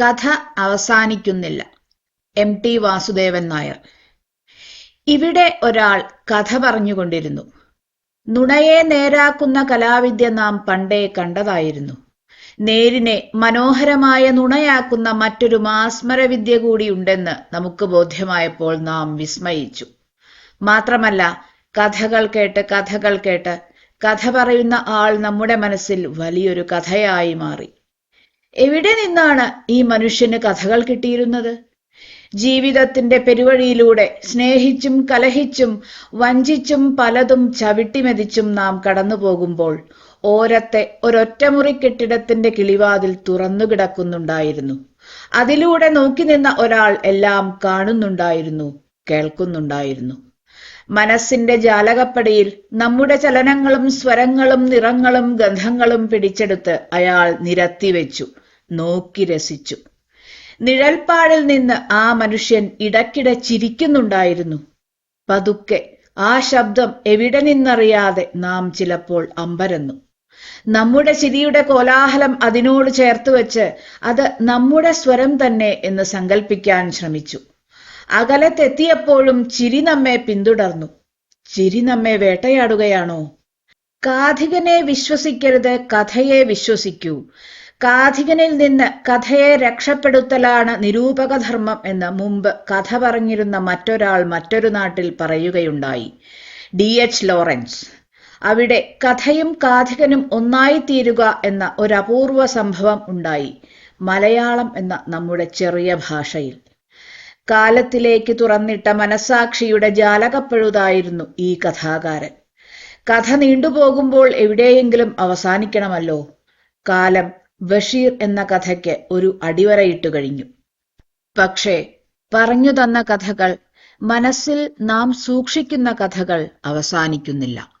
കഥ അവസാനിക്കുന്നില്ല. M. T. Vasudevan Nair. ഇവിടെ ഒരാൾ കഥ പറഞ്ഞുകൊണ്ടിരുന്നു. നുണയെ നേരാക്കുന്ന കലാവിദ്യ നാം പണ്ടേ കണ്ടതായിരുന്നു. നേരിനെ മനോഹരമായ നുണയാക്കുന്ന മറ്റൊരു മാസ്മരവിദ്യ കൂടിയുണ്ടെന്ന് നമുക്ക് ബോധ്യമായപ്പോൾ നാം വിസ്മയിച്ചു. മാത്രമല്ല കഥകൾ കേട്ട് കഥകൾ കേട്ട് കഥ പറയുന്ന ആൾ നമ്മുടെ മനസ്സിൽ വലിയൊരു കഥയായി മാറി. എവിടെ നിന്നാണ് ഈ മനുഷ്യന് കഥകൾ കിട്ടിയിരുന്നത്? ജീവിതത്തിന്റെ പെരുവഴിയിലൂടെ സ്നേഹിച്ചും കലഹിച്ചും വഞ്ചിച്ചും പലതും ചവിട്ടിമെതിച്ചും നാം കടന്നു പോകുമ്പോൾ ഓരത്തെ ഒരൊറ്റമുറി കെട്ടിടത്തിന്റെ കിളിവാതിൽ തുറന്നു കിടക്കുന്നുണ്ടായിരുന്നു. അതിലൂടെ നോക്കി നിന്ന ഒരാൾ എല്ലാം കാണുന്നുണ്ടായിരുന്നു കേൾക്കുന്നുണ്ടായിരുന്നു. മനസ്സിന്റെ ജാലകപ്പടിയിൽ നമ്മുടെ ചലനങ്ങളും സ്വരങ്ങളും നിറങ്ങളും ഗന്ധങ്ങളും പിടിച്ചെടുത്ത് അയാൾ നിരത്തിവെച്ചു നോക്കി രസിച്ചു. നിഴൽപ്പാടിൽ നിന്ന് ആ മനുഷ്യൻ ഇടയ്ക്കിടെ ചിരിക്കുന്നുണ്ടായിരുന്നു. പതുക്കെ ആ ശബ്ദം എവിടെ നിന്നറിയാതെ നാം ചിലപ്പോൾ അമ്പരന്നു. നമ്മുടെ ചിരിയുടെ കോലാഹലം അതിനോട് ചേർത്ത് വെച്ച് അത് നമ്മുടെ സ്വരം തന്നെ എന്ന് സങ്കല്പിക്കാൻ ശ്രമിച്ചു. അകലത്തെത്തിയപ്പോഴും ചിരി നമ്മെ പിന്തുടർന്നു. ചിരി നമ്മെ വേട്ടയാടുകയാണോ? കാഥികനെ വിശ്വസിക്കരുത് കഥയെ വിശ്വസിക്കൂ. കാഥികനിൽ നിന്ന് കഥയെ രക്ഷപ്പെടുത്തലാണ് നിരൂപകധർമ്മം എന്ന് മുമ്പ് കഥ പറഞ്ഞിരുന്ന മറ്റൊരാൾ മറ്റൊരു നാട്ടിൽ പറയുകയുണ്ടായി. ഡി. എച്ച്. ലോറൻസ്. അവിടെ കഥയും കാഥികനും ഒന്നായിത്തീരുക എന്ന ഒരു അപൂർവ സംഭവം ഉണ്ടായി. മലയാളം എന്ന നമ്മുടെ ചെറിയ ഭാഷയിൽ. കാലത്തിലേക്ക് തുറന്നിട്ട മനസാക്ഷിയുടെ ജാലകപ്പഴുതായിരുന്നു ഈ കഥാകാരൻ. കഥ നീണ്ടുപോകുമ്പോൾ എവിടെയെങ്കിലും അവസാനിക്കണമല്ലോ. കാലം ബഷീർ എന്ന കഥയ്ക്ക് ഒരു അടിവരയിട്ടു കഴിഞ്ഞു. പക്ഷേ പറഞ്ഞു തന്ന കഥകൾ മനസ്സിൽ നാം സൂക്ഷിക്കുന്ന കഥകൾ അവസാനിക്കുന്നില്ല.